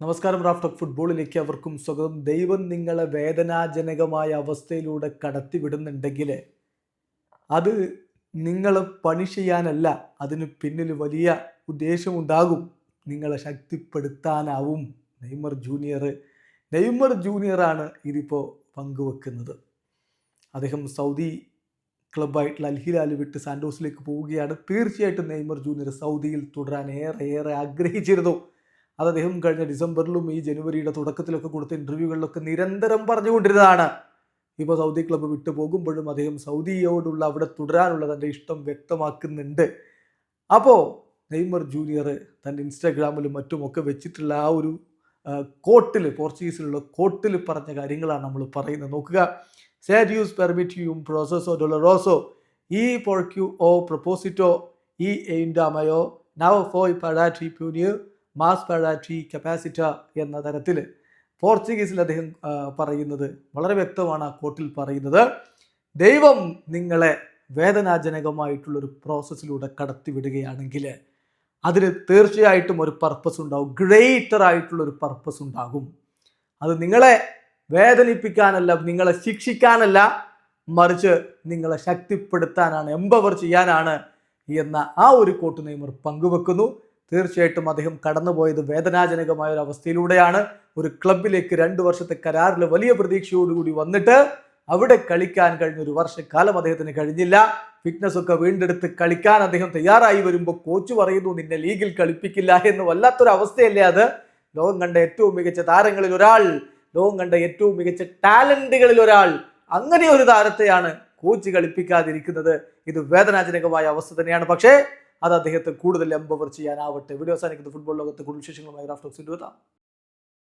നമസ്കാരം റാഫ്റ്റോക്ക് ഫുട്ബോളിലേക്ക് അവർക്കും സ്വാഗതം. ദൈവം നിങ്ങളെ വേദനാജനകമായ അവസ്ഥയിലൂടെ കടത്തിവിടുന്നുണ്ടെങ്കിൽ അത് നിങ്ങളെ പണി ചെയ്യാനല്ല അതിന് പിന്നിൽ വലിയ ഉദ്ദേശമുണ്ടാകും. നിങ്ങളെ ശക്തിപ്പെടുത്താനാവും. നെയ്മർ ജൂനിയർ നെയ്മർ ജൂനിയറാണ് ഇതിപ്പോൾ പങ്കുവെക്കുന്നത്. അദ്ദേഹം സൗദി ക്ലബ്ബായിട്ടുള്ള അൽഹിലാൽ വിട്ട് സാൻഡോസിലേക്ക് പോവുകയാണ്. തീർച്ചയായിട്ടും നെയ്മർ ജൂനിയർ സൗദിയിൽ തുടരാൻ ഏറെ ഏറെ ആഗ്രഹിച്ചിരുന്നു. അത് അദ്ദേഹം കഴിഞ്ഞ ഡിസംബറിലും ഈ ജനുവരിയുടെ തുടക്കത്തിലൊക്കെ കൊടുത്ത ഇന്റർവ്യൂകളിലൊക്കെ നിരന്തരം പറഞ്ഞുകൊണ്ടിരുന്നതാണ്. ഇപ്പോൾ സൗദി ക്ലബ്ബ് വിട്ടു പോകുമ്പോഴും അദ്ദേഹം സൗദിയോടുള്ള അവിടെ തുടരാനുള്ള തന്റെ ഇഷ്ടം വ്യക്തമാക്കുന്നുണ്ട്. അപ്പോൾ നെയ്മർ ജൂനിയർ തന്റെ ഇൻസ്റ്റാഗ്രാമിലും മറ്റുമൊക്കെ വെച്ചിട്ടുള്ള ആ ഒരു കോട്ടിൽ പോർച്ചുഗീസിലുള്ള കോട്ടിൽ പറഞ്ഞ കാര്യങ്ങളാണ് നമ്മൾ പറയുന്നത്. നോക്കുക. Serius പെർമിറ്റിയും പ്രോസസോ ഡൊളറോസോ ഈ പോർക്യു ഓ പ്രപ്പോസിറ്റോ ഈ എയിൻഡാമയോ നവ ഫോയ് parati punir മാസ് പാഡാറ്റി കപ്പാസിറ്റ എന്ന തരത്തിൽ പോർച്ചുഗീസിൽ അദ്ദേഹം പറയുന്നത് വളരെ വ്യക്തമാണ് ആ കോട്ടിൽ പറയുന്നത്. ദൈവം നിങ്ങളെ വേദനാജനകമായിട്ടുള്ളൊരു പ്രോസസ്സിലൂടെ കടത്തിവിടുകയാണെങ്കിൽ അതിന് തീർച്ചയായിട്ടും ഒരു പർപ്പസ് ഉണ്ടാകും ഗ്രേറ്റർ ആയിട്ടുള്ളൊരു പർപ്പസ് ഉണ്ടാകും. അത് നിങ്ങളെ വേദനിപ്പിക്കാനല്ല നിങ്ങളെ ശിക്ഷിക്കാനല്ല മറിച്ച് നിങ്ങളെ ശക്തിപ്പെടുത്താനാണ് എംപവർ ചെയ്യാനാണ് എന്ന ആ ഒരു കോട്ട് നെയ്മർ പങ്കുവെക്കുന്നു. തീർച്ചയായിട്ടും അദ്ദേഹം കടന്നുപോയത് വേദനാജനകമായ ഒരു അവസ്ഥയിലൂടെയാണ് ഒരു ക്ലബിലേക്ക് രണ്ട് വർഷത്തെ കരാറിൽ വലിയ പ്രതീക്ഷയോടുകൂടി വന്നിട്ട് അവിടെ കളിക്കാൻ കഴിഞ്ഞ ഒരു വർഷക്കാലം അദ്ദേഹത്തിന് കഴിഞ്ഞില്ല. ഫിറ്റ്നസ് ഒക്കെ വീണ്ടെടുത്ത് കളിക്കാൻ അദ്ദേഹം തയ്യാറായി വരുമ്പോൾ കോച്ച് പറയുന്നു നിന്നെ ലീഗിൽ കളിപ്പിക്കില്ല എന്ന് വല്ലാത്തൊരു അവസ്ഥയല്ലേ അത്? ലോകം കണ്ട ഏറ്റവും മികച്ച താരങ്ങളിൽ ഒരാൾ ലോകം കണ്ട ഏറ്റവും മികച്ച ടാലന്റുകളിൽ ഒരാൾ. അങ്ങനെ ഒരു താരത്തെയാണ് കോച്ച് കളിപ്പിക്കാതിരിക്കുന്നത്. ഇത് വേദനാജനകമായ അവസ്ഥ തന്നെയാണ്. പക്ഷേ അത് അദ്ദേഹത്തെ കൂടുതൽ എംപവർ ചെയ്യാനാവട്ടെ. വീഡിയോ അവസാനിക്കുന്ന ഫുട്ബോൾ ലോകത്തെ കൂടുതൽ വിശേഷങ്ങളുമായി റാഫ്റ്റോക്സിന്റെ എത്താം